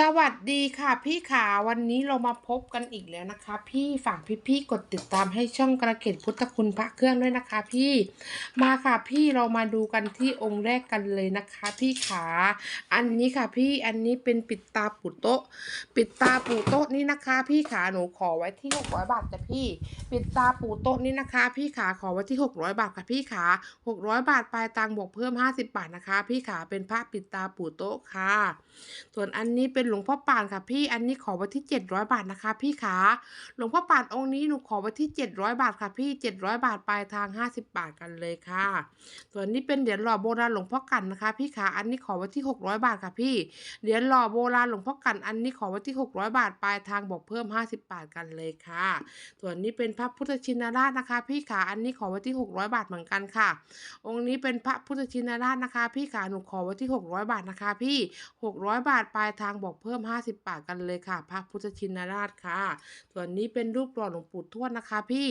สวัสดีค่ะพี่ขาวันนี้เรามาพบกันอีกแล้วนะคะ พี่ฝากพี่ๆกดติดตามให้ช่องกระเกตพุทธคุณพระเครื่องด้วยนะคะ พี่มาค่ะพี่เรามาดูกันที่องค์แรกกันเลยนะคะ พี่ขาอันนี้ค่ะพี่อันนี้เป็นปิดตาปูโต๊ะ ปิดตาปูโต๊ะนี่นะคะ พี่ขาหนูขอไว้ที่600บาทจ้ะพี่ ปิดตาปูโต๊ะนี่นะคะ พี่ขาขอไว้ที่600บาทค่ะพี่ขา600บาทปลายตังบวกเพิ่ม50บาทนะคะ พี่ขาเป็นผ้าปิดตาปูโต๊ะค่ะ ส่วนอันนี้เป็นหลวงพ่อปานค่ะพี่อันนี้ขอไว้ที่ 700 บาทนะคะ พี่ขาหลวงพ่อปานองค์นี้หนูขอไว้ที่ 700 บาทค่ะพี่ 700 บาทปลายทาง 50 บาทกันเลยค่ะส่วนนี้เป็นเหรียญหล่อโบราณหลวงพ่อกันนะคะ พี่ขาอันนี้ขอไว้ที่ 600 บาทค่ะพี่เหรียญหล่อโบราณหลวงพ่อกันอันนี้ขอไว้ที่ 600 บาทปลายทางบอกเพิ่ม 50 บาทกันเลยค่ะ ส่วนนี้เป็นพระพุทธชินราชนะคะ พี่ขาอันนี้ขอไว้ที่ 600 บาทเหมือนกันค่ะ องค์นี้เป็นพระพุทธชินราชนะคะ พี่ขาหนูขอไว้ที่ 600 บาทนะคะ พี่ 600 บาทปลายทางบอกเพิ่ม 50 บาทกันเลยค่ะ พระพุทธชินราชค่ะ ส่วนนี้เป็นรูปหล่อหลวงปู่ทวดนะคะ พี่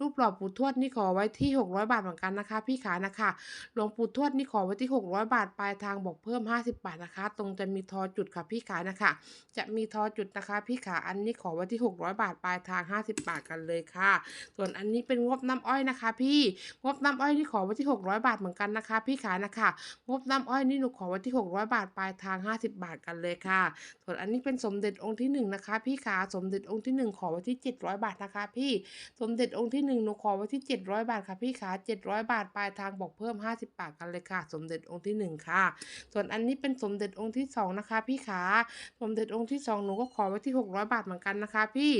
รูปหล่อปู่ทวดนี่ขอไว้ที่ 600 บาทเหมือนกันนะคะ พี่ขานะคะ หลวงปู่ทวดนี่ขอไว้ที่ 600 บาทปลายทางบอกเพิ่ม 50 บาทนะคะ ตรงจะมีทอจุดค่ะพี่ขานะคะ จะมีทอจุดนะคะ พี่ขา อันนี้ขอไว้ที่ 600 บาทปลายทาง 50 บาทกันเลยค่ะ ส่วนอันนี้เป็นงบน้ำอ้อยนะคะ พี่ งบน้ำอ้อยนี่ขอไว้ที่ 600 บาทเหมือนกันนะคะ พี่ขานะคะ งบน้ำอ้อยนี่หนูขอไว้ที่ 600 บาทปลายทาง 50 บาทกันเลยค่ะส่วนอันนี้เป็นสมเด็จองค์ที่หนึ่งนะคะ พี่ขาสมเด็จองค์ที่หนึ่งขอไว้ที่ 700 บาทนะคะ พี่สมเด็จองค์ที่หนึ่งหนูขอไว้ที่ 700 บาทค่ะพี่ขา700 บาทปลายทางบอกเพิ่ม 50 บาทกันเลยค่ะ สมเด็จองค์ที่หนึ่งค่ะ ส่วนอันนี้เป็นสมเด็จองค์ที่สองนะคะ พี่ขาสมเด็จองค์ที่สองหนูก็ขอไว้ที่ 600 บาทเหมือนกันนะคะ พี่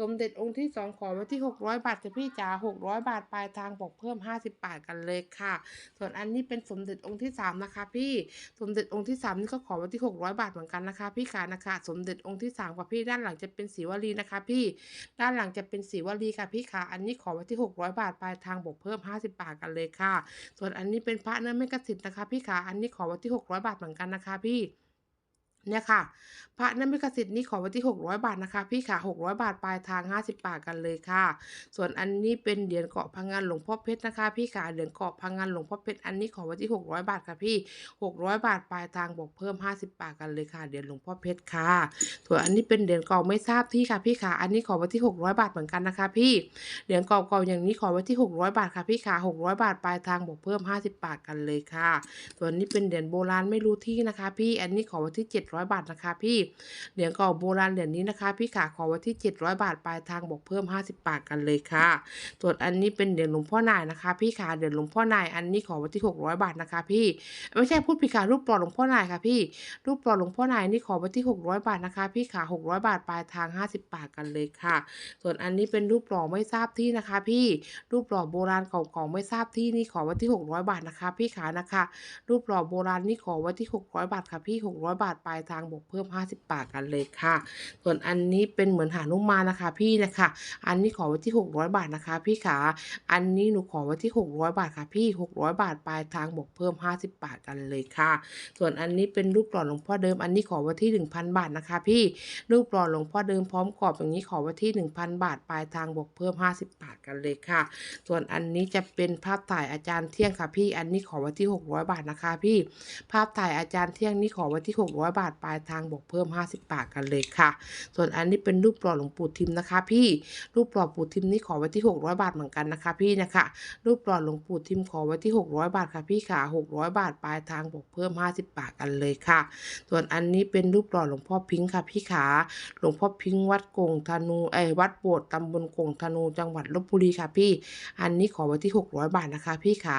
สมเด็จองค์ที่สองขอไว้ที่ 600 บาทค่ะพี่จ๋า600 บาทปลายทางบอกเพิ่ม 50 บาทกันเลยค่ะ ส่วนอันนี้เป็นสมเด็จองค์ที่สามนะคะ พี่สมเด็จองค์ที่สามนี่ก็ขอไว้ที่ 600 บาทเหมือนกันนะคะ พี่ขานะคะสมเด็จองค์ที่สามกับพี่ด้านหลังจะเป็นสีวลีนะคะ พี่ด้านหลังจะเป็นสีวลีค่ะพี่ขาอันนี้ขอไว้ที่ 600 บาทปลายทางบวกเพิ่ม 50 บาทกันเลยค่ะ ส่วนอันนี้เป็นพระเนื้อไม่กระสิทธิ์นะคะ พี่ขาอันนี้ขอไว้ที่ 600 บาทเหมือนกันนะคะ พี่ เนี่ยค่ะ พระนมิกสิทธิ์นี่ขอไว้ที่ 600 บาทนะคะ พี่ขา600 บาทปลายทาง 50 บาทกันเลยค่ะ ส่วนอันนี้เป็นเหรียญเกาะพังงานหลวงพ่อเพชรนะคะ พี่ขาเหรียญเกาะพังงานหลวงพ่อเพชรอันนี้ขอไว้ที่ 600 บาทค่ะพี่ 600 บาทปลายทางบอกเพิ่ม 50 บาทกันเลยค่ะเหรียญหลวงพ่อเพชรค่ะ ส่วนอันนี้เป็นเหรียญเก่าไม่ทราบที่ค่ะพี่ขาอันนี้ขอไว้ที่ 600 บาทเหมือนกันนะคะ พี่เหรียญเก่าๆอย่างนี้ขอไว้ที่ 600 บาทค่ะพี่ขา600 บาทปลายทางบอกเพิ่ม 50 บาทกันเลยค่ะ ส่วนนี้เป็นเหรียญโบราณไม่รู้ที่นะคะ พี่อันนี้ขอไว้ที่700 บาทนะคะพี่เหรียญเก่าโบราณเหรียญนี้นะคะ พี่ขาขอไว้ที่ 700 บาทปลายทางบอกเพิ่ม 50 บาทกันเลยค่ะส่วนอันนี้เป็นเหรียญหลวงพ่อนายนะคะ พี่ขาเหรียญหลวงพ่อนายอันนี้ขอไว้ที่ 600 บาทนะคะ พี่ไม่ใช่พูดผิดค่ะรูปปลอหลวงพ่อนายค่ะพี่รูปปลอหลวงพ่อนายนี่ขอไว้ที่ 600 บาทนะคะ พี่ขา600 บาทปลายทาง 50 บาทกันเลยค่ะ ส่วนอันนี้เป็นรูปหล่อไม่ทราบที่นะคะ พี่รูปหล่อโบราณเก่าๆไม่ทราบที่นี่ขอไว้ที่ 600 บาทนะคะ พี่ขานะคะ รูปหล่อโบราณนี่ขอไว้ที่ 600 บาทค่ะพี่ 600 บาทปลายายทางบวกเพิ่ม 50 บาทกันเลยค่ะ ส่วนอันนี้เป็นเหมือนหานุมานนะคะ พี่นะคะ อันนี้ขอไว้ที่ 600 บาทนะคะ พี่ขาอันนี้หนูขอไว้ที่ 600 บาทค่ะ พี่ 600 บาทปลายทางบวกเพิ่ม 50 บาทกันเลยค่ะ ส่วนอันนี้เป็นรูปหล่อหลวงพ่อเดิม อันนี้ขอไว้ที่ 1,000 บาทนะคะ พี่รูปหล่อหลวงพ่อเดิมพร้อมกรอบอย่างนี้ขอไว้ที่ 1,000 บาทปลายทางบวกเพิ่ม 50 บาทกันเลยค่ะ ส่วนอันนี้จะเป็นภาพถ่ายอาจารย์เที่ยงค่ะพี่ อันนี้ขอไว้ที่ 600 บาทนะคะ พี่ ภาพถ่ายอาจารย์เที่ยงนี่ขอไว้ที่ 600 บาทปลายทางบวกเพิ่ม 50 บาทกันเลยค่ะ ส่วนอันนี้เป็นรูปหล่อหลวงปู่ทิมนะคะ พี่ รูปหล่อปู่ทิมนี่ขอไว้ที่ 600 บาทเหมือนกันนะคะ พี่นะคะ รูปหล่อหลวงปู่ทิมขอไว้ที่ 600 บาทค่ะพี่ขา600 บาทปลายทางบวกเพิ่ม 50 บาทกันเลยค่ะ ส่วนอันนี้เป็นรูปหล่อหลวงพ่อพิงค์ค่ะพี่ขาหลวงพ่อพิงค์วัดกงธนูไอ้ยวัดโบสถ์ตำบลกงธนูจังหวัดลบบุรีค่ะพี่ อันนี้ขอไว้ที่ 600 บาทนะคะ พี่ขา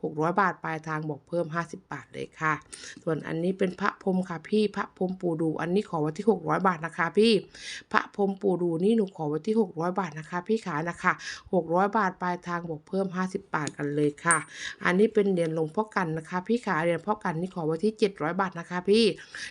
600 บาทปลายทางบอกเพิ่ม 50 บาทเลยค่ะ ส่วนอันนี้เป็นพระพรมค่ะพี่พระพรมปู่ดู อันนี้ขอไว้ที่ 600 บาทนะคะ พี่ พระพรมปู่ดูนี่หนูขอไว้ที่ 600 บาทนะคะ พี่ขานะคะ 600 บาทปลายทางบอกเพิ่ม 50 บาทกันเลยค่ะ อันนี้เป็นเหรียญหลวงพ่อกันนะคะ พี่ขาเหรียญพ่อกันนี่ขอไว้ที่ 700 บาทนะคะ พี่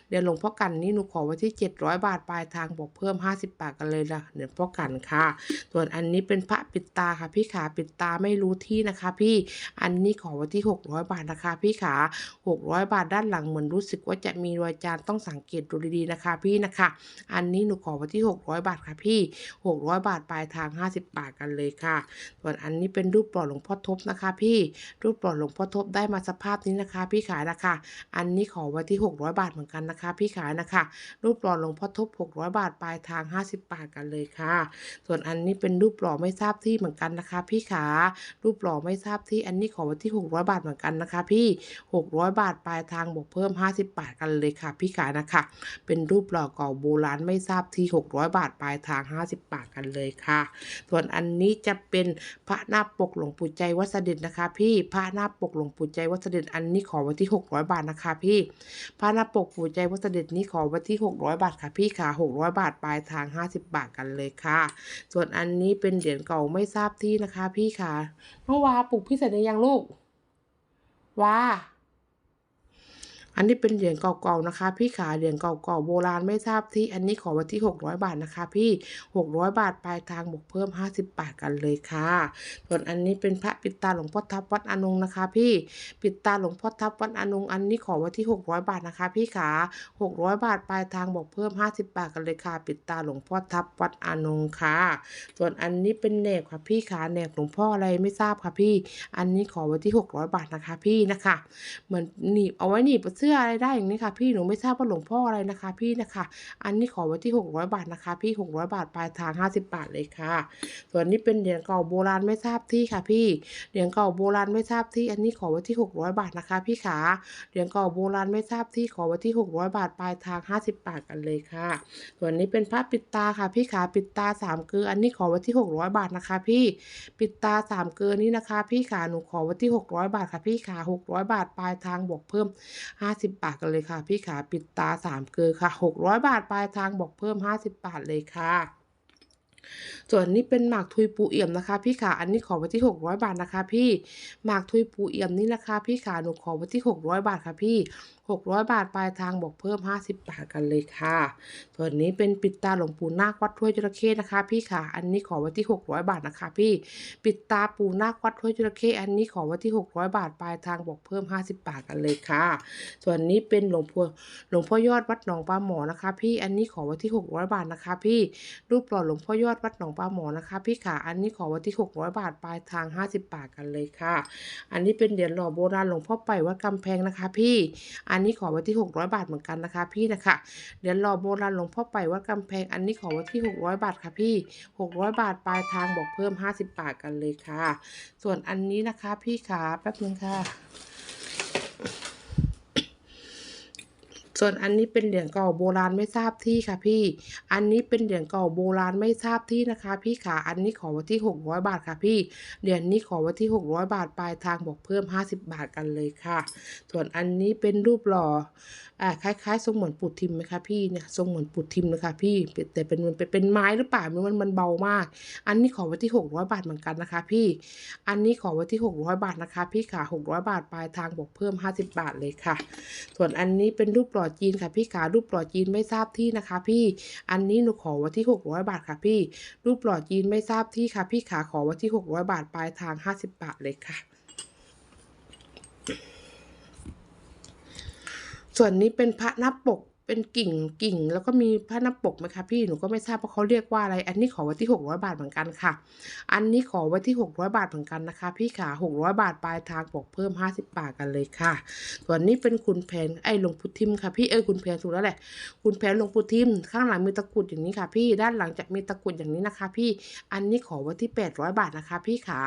เหรียญหลวงพ่อกันนี่หนูขอไว้ที่ 700 บาทปลายทางบอกเพิ่ม 50 บาทกันเลยละเหรียญพ่อกันค่ะ ส่วนอันนี้เป็นพระปิดตาค่ะ พี่ขาปิดตาไม่รู้ที่นะคะ พี่อันนี้ขอไว้ที่ 600 บาทนะคะ พี่ขา600 บาทด้านหลังเหมือนรู้สึกว่าจะมีรอยจานต้องสังเกตดูดีๆนะคะพี่นะคะ อันนี้หนูขอไว้ที่ 600 บาทค่ะพี่ 600 บาทปลายทาง 50 บาทกันเลยค่ะ ส่วนอันนี้เป็นรูปปลอดหลวงพ่อทบนะคะ พี่ รูปปลอดหลวงพ่อทบได้มาสภาพนี้นะคะ พี่ขายนะคะอันนี้ขอไว้ที่ 600 บาทเหมือนกันนะคะ พี่ขายนะคะ รูปหล่อหลวงพ่อทบ 600 บาทปลายทาง 50 บาทกันเลยค่ะ ส่วนอันนี้เป็นรูปหล่อไม่ทราบที่เหมือนกันนะคะ พี่ขา รูปหล่อไม่ทราบที่อันนี้ขอไว้ที่ 600 บาทเหมือนกันนะคะ พี่ 600 บาทปลายทางบวกเพิ่ม 50 บาทกันเลยค่ะพี่ขานะคะ เป็นรูปหล่อเก่าโบราณไม่ทราบที่ 600 บาทปลายทาง 50 บาทกันเลยค่ะ ส่วนอันนี้จะเป็นพระหน้าปกหลวงปู่ใจวัดเสด็จนะคะ พี่พระหน้าปกหลวงปู่ใจวัดเสด็จอันนี้ขอไว้ที่ 600 บาทนะคะ พี่พระหน้าปกปู่ใจวัดเสด็จนี้ขอไว้ที่ 600 บาทค่ะพี่ค่ะ 600 บาทปลายทาง 50 บาทกันเลยค่ะ ส่วนอันนี้เป็นเหรียญเก่าไม่ทราบที่นะคะ พี่ค่ะน้องวาปลูกพี่เสร็จหรือยังลูกวา อันนี้เป็นเหรียญเก่าๆนะคะ พี่ขาเหรียญเก่าๆโบราณไม่ทราบที่ อันนี้ขอไว้ที่ 600 บาทนะคะ พี่ 600 บาทปลายทางบวกเพิ่ม 50 บาทกันเลยค่ะ ส่วนอันนี้เป็นพระปิดตาหลวงพ่อทับวัดอนงนะคะ พี่ ปิดตาหลวงพ่อทับวัดอนงอันนี้ขอไว้ที่ 600 บาทนะคะ พี่ขา600 บาทปลายทางบวกเพิ่ม 50 บาทกันเลยค่ะ ปิดตาหลวงพ่อทับวัดอนงค่ะ ส่วนอันนี้เป็นแหนบค่ะพี่ขาแหนบหลวงพ่ออะไรไม่ทราบค่ะพี่ อันนี้ขอไว้ที่ 600 บาทนะคะ พี่นะคะ เหมือนหนีบเอาไว้หนีบเสื้ออะไรได้อย่างนี้ค่ะพี่หนูไม่ทราบว่าหลวงพ่ออะไรนะคะ พี่นะคะ อันนี้ขอไว้ที่ 600 บาทนะคะ พี่ 600 บาทปลายทาง 50 บาทเลยค่ะ ส่วนนี้เป็นเหรียญเก่าโบราณไม่ทราบที่ค่ะ พี่เหรียญเก่าโบราณไม่ทราบที่ อันนี้ขอไว้ที่ 600 บาทนะคะ พี่ขาเหรียญเก่าโบราณไม่ทราบที่ขอไว้ที่ 600 บาทปลายทาง 50 บาทกันเลยค่ะ ส่วนนี้เป็นพระปิดตาค่ะ พี่ขาปิดตาสามเกลืออันนี้ขอไว้ที่ 600 บาทนะคะ พี่ปิดตาสามเกลือนี้นะคะ พี่ขาหนูขอไว้ที่ 600 บาทค่ะ พี่ขา600 บาทปลายทางบวกเพิ่ม50 บาทกันเลยค่ะ พี่ขาปิดตาสามเกลือค่ะ 600 บาทปลายทางบอกเพิ่ม 50 บาทเลยค่ะส่วนนี้เป็นหมากทุยปูเอี่ยมนะคะ พี่ขาอันนี้ขอไว้ที่ 600 บาทนะคะ พี่หมากทุยปูเอี่ยมนี่นะคะ พี่ขาหนูขอไว้ที่ 600 บาทค่ะพี่ 600 บาทปลายทางบอกเพิ่ม 50 บาทกันเลยค่ะ ส่วนนี้เป็นปิดตาหลวงปู่นาควัดถ้วยจระเข้นะคะ พี่ขาอันนี้ขอไว้ที่ 600 บาทนะคะ พี่ ปิดตาปู่นาควัดถ้วยจระเข้อันนี้ขอไว้ที่ 600 บาทปลายทางบอกเพิ่ม 50 บาทกันเลยค่ะ ส่วนนี้เป็นหลวงพ่อหลวงพ่อยอดวัดหนองปลาหมอนะคะ พี่ อันนี้ขอไว้ที่ 600 บาทนะคะ พี่ รูปหล่อหลวงพ่อยอดวัดหนองปลาหมอนะคะ พี่ขาอันนี้ขอไว้ที่ 600 บาทปลายทาง 50 บาทกันเลยค่ะ อันนี้เป็นเหรียญหล่อโบราณหลวงพ่อไปวัดกำแพงนะคะ พี่ อันนี้ขอไว้ที่ 600 บาทเหมือนกันนะคะ พี่นะคะเดี๋ยวรอโบราณหลวงพ่อไปวัดกำแพงอันนี้ขอไว้ที่ 600 บาทค่ะพี่ 600 บาทปลายทางบอกเพิ่ม 50 บาทกันเลยค่ะ ส่วนอันนี้นะคะพี่ขาแป๊บนึงค่ะ ส่วนอันนี้เป็นเหรียญเก่าโบราณไม่ทราบที่ค่ะพี่ อันนี้เป็นเหรียญเก่าโบราณไม่ทราบที่นะคะ พี่ขาอันนี้ขอไว้ที่ 600 บาทค่ะพี่ เหรียญนี้ขอไว้ที่ 600 บาทปลายทางบอกเพิ่ม 50 บาทกันเลยค่ะ ส่วนอันนี้เป็นรูปหล่ออ่าคล้ายๆ ทรงเหมือนปูทิมไหมคะพี่เนี่ยทรงเหมือนปูทิมนะคะพี่ แต่เป็นมันเป็นไม้หรือเปล่ามันมันเบามาก อันนี้ขอไว้ที่ 600 บาทเหมือนกันนะคะ พี่ อันนี้ขอไว้ที่ 600 บาทนะคะ พี่ขา600 บาทปลายทางบอกเพิ่ม 50 บาทเลยค่ะ ส่วนอันนี้เป็นรูปหล่อจีนค่ะพี่ขารูปหล่อจีนไม่ทราบที่นะคะ พี่อันนี้หนูขอไว้ที่ 600 บาทค่ะพี่ รูปหล่อจีนไม่ทราบที่ค่ะ พี่ขาขอไว้ที่ 600 บาทปลายทาง 50 บาทเลยค่ะส่วนนี้เป็นพระนับปก เป็นกิ่งกิ่งแล้วก็มีพระหน้าปกไหมคะพี่หนูก็ไม่ทราบว่าเขาเรียกว่าอะไร อันนี้ขอไว้ที่ 600 บาทเหมือนกันค่ะ อันนี้ขอไว้ที่ 600 บาทเหมือนกันนะคะ พี่ขา600 บาทปลายทางบอกเพิ่ม 50 บาทกันเลยค่ะส่วนนี้เป็นคุณแผนไอ้หลวงพุทิมค่ะพี่เออคุณแผนถูกแล้วแหละ คุณแผนหลวงพุทิมข้างหลังมีตะกรุดอย่างนี้ค่ะ พี่ด้านหลังจะมีตะกรุดอย่างนี้นะคะ พี่อันนี้ขอไว้ที่ 800 บาทนะคะ พี่ขา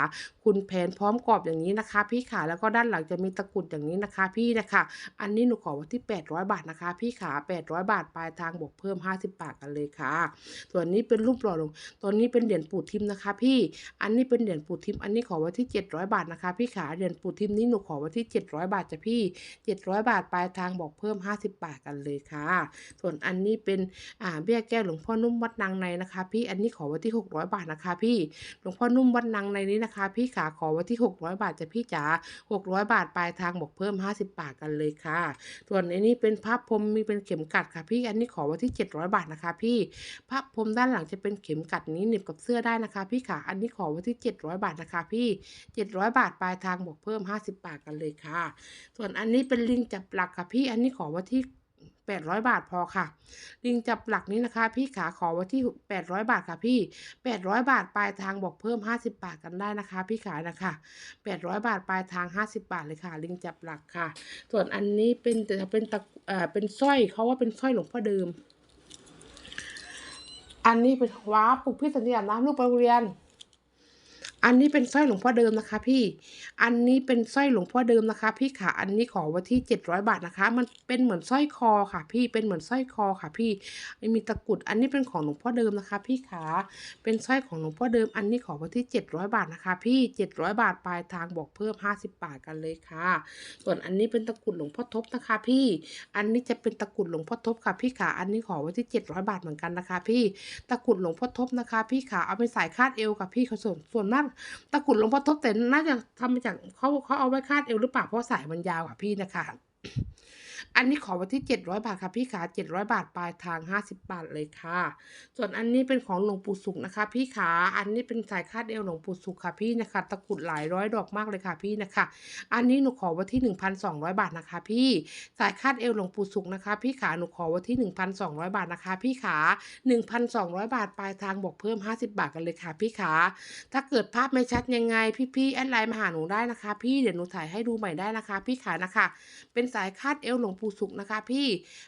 คุณแผนพร้อมกรอบอย่างนี้นะคะ พี่ขาแล้วก็ด้านหลังจะมีตะกรุดอย่างนี้นะคะ พี่นะคะ อันนี้หนูขอไว้ที่ 800 บาทนะคะ พี่ขา800 บาท ปลายทางบวกเพิ่ม 50 บาทกันเลยค่ะ ส่วนนี้เป็นรูปหล่อหลวงตัวนี้เป็นเหรียญปูทิมนะคะ พี่ อันนี้เป็นเหรียญปูทิม อันนี้ขอไว้ที่ 700 บาทนะคะ พี่ขาเหรียญปูทิมนี้หนูขอไว้ที่ 700 บาทจ้ะพี่ 700 บาท ปลายทางบอกเพิ่ม 50 บาทกันเลยค่ะ ส่วนอันนี้เป็นอ่าเบี้ยแก้วหลวงพ่อนุ่มวัดนางในนะคะ พี่ อันนี้ขอไว้ที่ 600 บาทนะคะ พี่ หลวงพ่อนุ่มวัดนางในนี้นะคะ พี่ขาขอไว้ที่ 600 บาทจ้ะพี่จ๋า 600 บาท ปลายทางบอกเพิ่ม 50 บาทกันเลยค่ะ ส่วนอันนี้เป็นพระพรมมีเป็นเข็มกัดค่ะพี่อันนี้ขอไว้ที่ 700 บาทนะคะ พี่พระพรมด้านหลังจะเป็นเข็มกัดนี้หนีบกับเสื้อได้นะคะ พี่ค่ะ อันนี้ขอไว้ที่ 700 บาทนะคะ พี่ 700 บาทปลายทางบอกเพิ่ม 50 บาทกันเลยค่ะ ส่วนอันนี้เป็นลิงจับหลักค่ะพี่อันนี้ขอไว้ที่ 800 บาทพอค่ะ ลิงจับหลักนี้นะคะ พี่ขาขอไว้ที่ 800 บาทค่ะพี่ 800 บาทปลายทางบอกเพิ่ม 50 บาทกันได้นะคะ พี่ขานะคะ 800 บาทปลายทาง 50 บาทเลยค่ะ ลิงจับหลักค่ะ ส่วนอันนี้เป็นจะเป็นตะเอ่อเป็นสร้อยเขาว่าเป็นสร้อยหลวงพ่อเดิม อันนี้เป็นว้าปลุกพี่สัญญาน้ำลูกไปโรงเรียน อันนี้เป็นสร้อยหลวงพ่อเดิมนะคะ พี่ อันนี้เป็นสร้อยหลวงพ่อเดิมนะคะ พี่ค่ะ อันนี้ขอไว้ที่เจ็ดร้อยบาทนะคะ มันเป็นเหมือนสร้อยคอค่ะ พี่เป็นเหมือนสร้อยคอค่ะ พี่มีตะกุดอันนี้เป็นของหลวงพ่อเดิมนะคะ พี่ขาเป็นสร้อยของหลวงพ่อเดิม อันนี้ขอไว้ที่เจ็ดร้อยบาทนะคะ พี่เจ็ดร้อยบาทปลายทางบอกเพิ่มห้าสิบบาทกันเลยค่ะ ส่วนอันนี้เป็นตะกุดหลวงพ่อทบนะคะ พี่ อันนี้จะเป็นตะกุดหลวงพ่อทบค่ะ พี่ขาอันนี้ขอไว้ที่เจ็ดร้อยบาทเหมือนกันนะคะ พี่ ตะกุดหลวงพ่อทบนะคะ พี่ขาเอาไปใส่คาดเอวกับพี่เขาส่วนส่วนมากตะกรุดหลวงพ่อทบแต่น่าจะทำมาจากเขาเขาเอาไว้คาดเอวหรือเปล่าเพราะสายมันยาวค่ะพี่นะคะ อันนี้ขอไว้ที่เจ็ดร้อยบาทค่ะพี่ขาเจ็ดร้อยบาทปลายทางห้าสิบบาทเลยค่ะ ส่วนอันนี้เป็นของหลวงปู่สุขนะคะ พี่ขาอันนี้เป็นสายคาดเอวหลวงปู่สุขค่ะพี่นะคะ ตะกรุดหลายร้อยดอกมากเลยค่ะพี่นะคะ อันนี้หนูขอไว้ที่หนึ่งพันสองร้อยบาทนะคะ พี่สายคาดเอวหลวงปู่สุขนะคะ พี่ขาหนูขอไว้ที่หนึ่งพันสองร้อยบาทนะคะ พี่ขาหนึ่งพันสองร้อยบาทปลายทางบอกเพิ่มห้าสิบบาทกันเลยค่ะ พี่ขาถ้าเกิดภาพไม่ชัดยังไงพี่ๆแอดไลน์มาหาหนูได้นะคะ พี่เดี๋ยวหนูถ่ายให้ดูใหม่ได้นะคะ พี่ขานะคะ เป็นสายคาดเอวหลวงปู่สุขนะคะพี่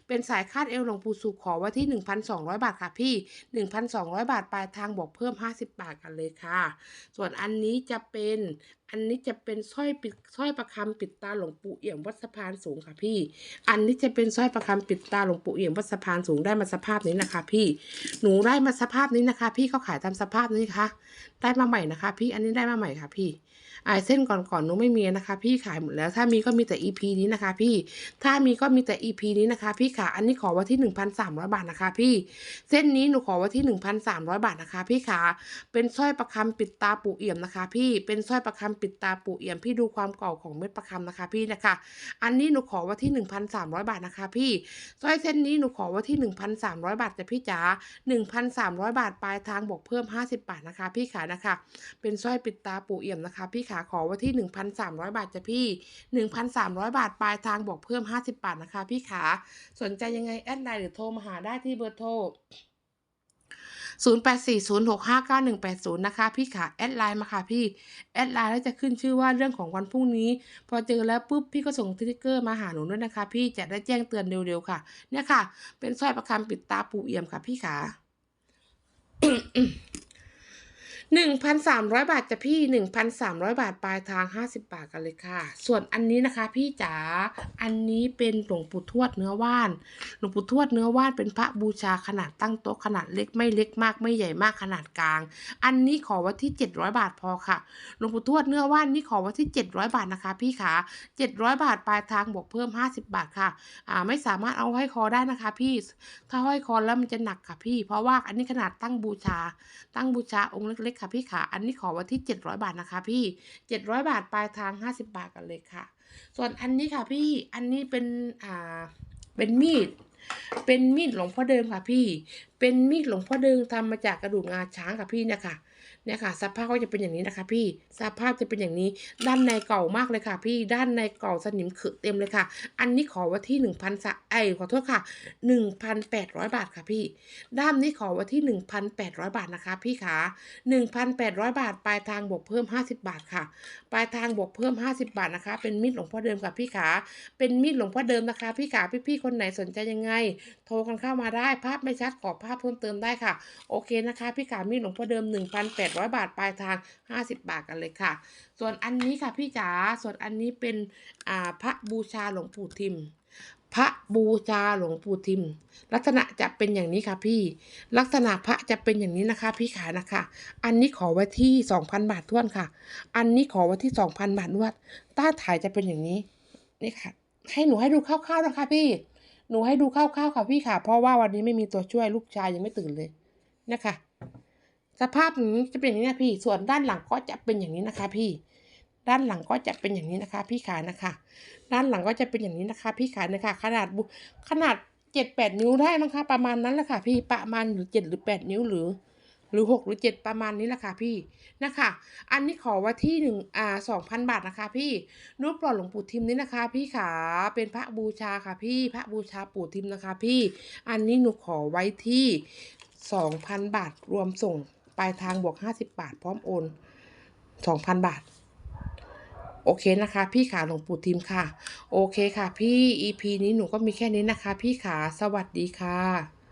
เป็นสายคาดเอวหลวงปู่สุขขอไว้ที่ 1,200 บาทค่ะพี่ 1,200 บาทปลายทางบอกเพิ่ม 50 บาทกันเลยค่ะ ส่วนอันนี้จะเป็นอันนี้จะเป็นสร้อยปิดสร้อยประคำปิดตาหลวงปู่เอี่ยมวัดสะพานสูงค่ะพี่ อันนี้จะเป็นสร้อยประคำปิดตาหลวงปู่เอี่ยมวัดสะพานสูงได้มาสภาพนี้นะคะ พี่ หนูได้มาสภาพนี้นะคะ พี่เขาขายตามสภาพนี้ค่ะ ได้มาใหม่นะคะ พี่ อันนี้ได้มาใหม่ค่ะพี่ ไอเส้นก่อนๆหนูไม่มีนะคะ พี่ขายหมดแล้ว ถ้ามีก็มีแต่ EP นี้นะคะ พี่ ถ้ามีก็มีแต่ EP นี้นะคะ พี่ขาอันนี้ขอไว้ที่ 1,300 บาทนะคะ พี่ เส้นนี้หนูขอไว้ที่ 1,300 บาทนะคะ พี่ขาเป็นสร้อยประคำปิดตาปูเอี่ยมนะคะ พี่ เป็นสร้อยประคำปิดตาปูเอี่ยม พี่ดูความเก่าของเม็ดประคำนะคะ พี่นะคะ อันนี้หนูขอไว้ที่ 1,300 บาทนะคะ พี่ สร้อยเส้นนี้หนูขอไว้ที่ 1,300 บาทจ้ะพี่จ๋า1,300 บาทปลายทางบวกเพิ่ม 50 บาทนะคะ พี่ขานะคะ เป็นสร้อยปิดตาปูเอี่ยมนะคะ พี่ขาขอไว้ที่ 1,300 บาทจ้ะพี่ 1,300 บาทปลายทางบวกเพิ่ม 50 บาทนะคะพี่ขาสนใจยังไงแอดไลน์หรือโทรมาหาได้ที่เบอร์โทร0840659180 นะคะ พี่ขาแอดไลน์มาค่ะพี่ แอดไลน์แล้วจะขึ้นชื่อว่าเรื่องของวันพรุ่งนี้ พอเจอแล้วปุ๊บ พี่ก็ส่งสติกเกอร์มาหาหนูด้วยนะคะ พี่จะได้แจ้งเตือนเร็วๆค่ะ เนี่ยค่ะ เป็นสร้อยประคำปิดตาปูเอี่ยมค่ะพี่ขา หนึ่งพันสามร้อยบาทจะพี่หนึ่งพันสามร้อยบาทปลายทางห้าสิบบาทกันเลยค่ะ ส่วนอันนี้นะคะ พี่จ๋า อันนี้เป็นหลวงปู่ทวดเนื้อว่าน หลวงปู่ทวดเนื้อว่านเป็นพระบูชาขนาดตั้งโต๊ะขนาดเล็กไม่เล็กมากไม่ใหญ่มากขนาดกลาง อันนี้ขอไว้ที่เจ็ดร้อยบาทพอค่ะ หลวงปู่ทวดเนื้อว่านนี่ขอไว้ที่เจ็ดร้อยบาทนะคะ พี่ขาเจ็ดร้อยบาทปลายทางบวกเพิ่มห้าสิบบาทค่ะ อ่าไม่สามารถเอาห้อยคอได้นะคะ พี่ ถ้าห้อยคอแล้วมันจะหนักค่ะพี่ เพราะว่าอันนี้ขนาดตั้งบูชา ตั้งบูชาองค์เล็กค่ะพี่ขาอันนี้ขอวันที่เจ็ดร้อยบาทนะคะ พี่เจ็ดร้อยบาทปลายทางห้าสิบาทกันเลยค่ะ ส่วนอันนี้ค่ะพี่อันนี้เป็นอ่าเป็นมีด เป็นมีดหลวงพ่อเดิมค่ะพี่ เป็นมีดหลวงพ่อเดิมทำมาจากกระดูกงาช้างค่ะพี่เนี่ยค่ะ เนี่ยค่ะสภาพก็จะเป็นอย่างนี้นะคะ พี่สภาพจะเป็นอย่างนี้ ด้านในเก่ามากเลยค่ะ พี่ด้านในเก่าสนิมขึเต็มเลยค่ะ อันนี้ขอไว้ที่หนึ่งพันสไอขอโทษค่ะหนึ่งพันแปดร้อยบาทค่ะพี่ ด้ามนี้ขอไว้ที่หนึ่งพันแปดร้อยบาทนะคะ พี่ขาหนึ่งพันแปดร้อยบาท ปลายทางบวกเพิ่มห้าสิบบาทค่ะ ปลายทางบวกเพิ่มห้าสิบาทนะคะ เป็นมีดหลวงพ่อเดิมค่ะพี่ขาเป็นมีดหลวงพ่อเดิมนะคะ พี่ขาพี่ๆคนไหนสนใจยังไง โทรกันเข้ามาได้ภาพไม่ชัดขอภาพเพิ่มเติมได้ค่ะ โอเคนะคะ พี่ขามีดหลวงพ่อเดิม 1,800บาทปลายทาง 50 บาทกันเลยค่ะ ส่วนอันนี้ค่ะพี่จ๋าส่วนอันนี้เป็นอ่าพระบูชาหลวงปู่ทิม พระบูชาหลวงปู่ทิม ลักษณะจะเป็นอย่างนี้ค่ะพี่ ลักษณะพระจะเป็นอย่างนี้นะคะ พี่ขานะคะ อันนี้ขอไว้ที่ 2,000 บาททวนค่ะ อันนี้ขอไว้ที่ 2,000 บาทนวดต้าถ่ายจะเป็นอย่างนี้นี่ค่ะ ให้หนูให้ดูคร่าวๆนะคะพี่หนูให้ดูคร่าวๆค่ะพี่ค่ะ เพราะว่าวันนี้ไม่มีตัวช่วยลูกชายยังไม่ตื่นเลยนะคะ สภาพนี้จะเป็นอย่างนี้นะพี่ ส่วนด้านหลังก็จะเป็นอย่างนี้นะคะพี่ ด้านหลังก็จะเป็นอย่างนี้นะคะ พี่ขานะคะ ด้านหลังก็จะเป็นอย่างนี้นะคะ พี่ขานะคะ ขนาดบุขนาดเจ็ดแปดนิ้วได้มั้งคะประมาณนั้นแหละค่ะ พี่ประมาณหรือเจ็ดหรือแปดนิ้วหรือ หรือหกหรือเจ็ดประมาณนี้แหละค่ะพี่นะคะ อันนี้ขอไว้ที่หนึ่งอ่าสองพันบาทนะคะพี่รูปหล่อหลวงปู่ทิมนี่นะคะ พี่ขาเป็นพระบูชาค่ะพี่พระบูชาปู่ทิมนะคะ พี่ อันนี้หนูขอไว้ที่สองพันบาทรวมส่ง ปลายทางบวกห้าสิบบาท พร้อมโอนสองพันบาท โอเคนะคะ พี่ขาหลวงปู่ทิมค่ะ โอเคค่ะ พี่ EP นี้หนูก็มีแค่นี้นะคะ พี่ขาสวัสดีค่ะ